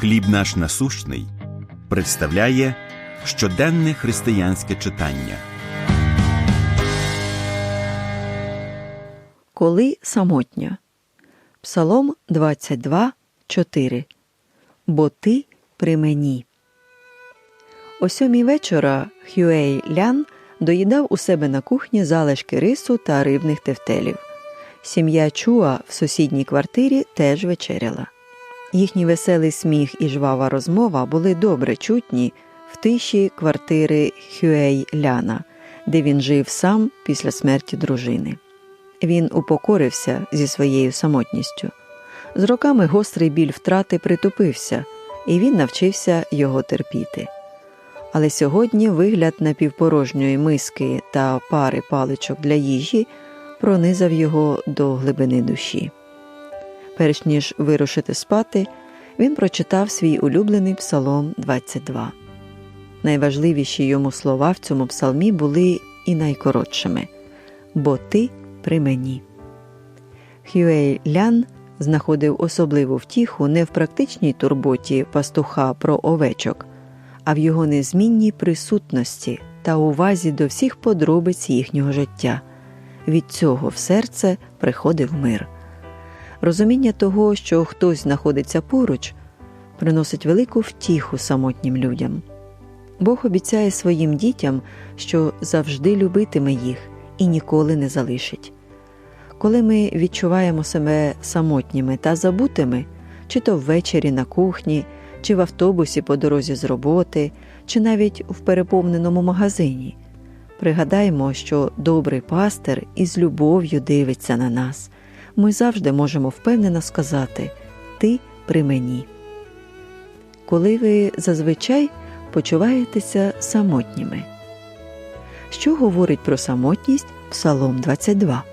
Хліб наш насущний представляє щоденне християнське читання. Коли самотня. Псалом 22, 4. Бо ти при мені. О сьомій вечора Хюей Лян доїдав у себе на кухні залишки рису та рибних тефтелів. Сім'я Чуа в сусідній квартирі теж вечеряла. Їхній веселий сміх і жвава розмова були добре чутні в тиші квартири Хюей Ляна, де він жив сам після смерті дружини. Він упокорився зі своєю самотністю. З роками гострий біль втрати притупився, і він навчився його терпіти. Але сьогодні вигляд напівпорожньої миски та пари паличок для їжі пронизав його до глибини душі. Перш ніж вирушити спати, він прочитав свій улюблений псалом 22. Найважливіші йому слова в цьому псалмі були і найкоротшими бо ти при мені. Хюей Лян знаходив особливу втіху не в практичній турботі пастуха про овечок, а в його незмінній присутності та увазі до всіх подробиць їхнього життя. Від цього в серце приходив мир. Розуміння того, що хтось знаходиться поруч, приносить велику втіху самотнім людям. Бог обіцяє своїм дітям, що завжди любитиме їх і ніколи не залишить. Коли ми відчуваємо себе самотніми та забутими, чи то ввечері на кухні, чи в автобусі по дорозі з роботи, чи навіть в переповненому магазині, пригадаємо, що добрий пастир із любов'ю дивиться на нас. Ми завжди можемо впевнено сказати Ти при мені. Коли ви зазвичай почуваєтеся самотніми. Що говорить про самотність Псалом 22?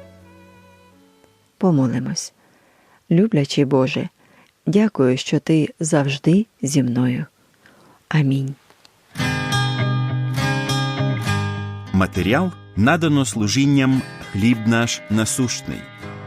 Помолимось. Люблячий Боже, дякую, що ти завжди зі мною. Амінь. Матеріал надано служінням хліб наш насущний.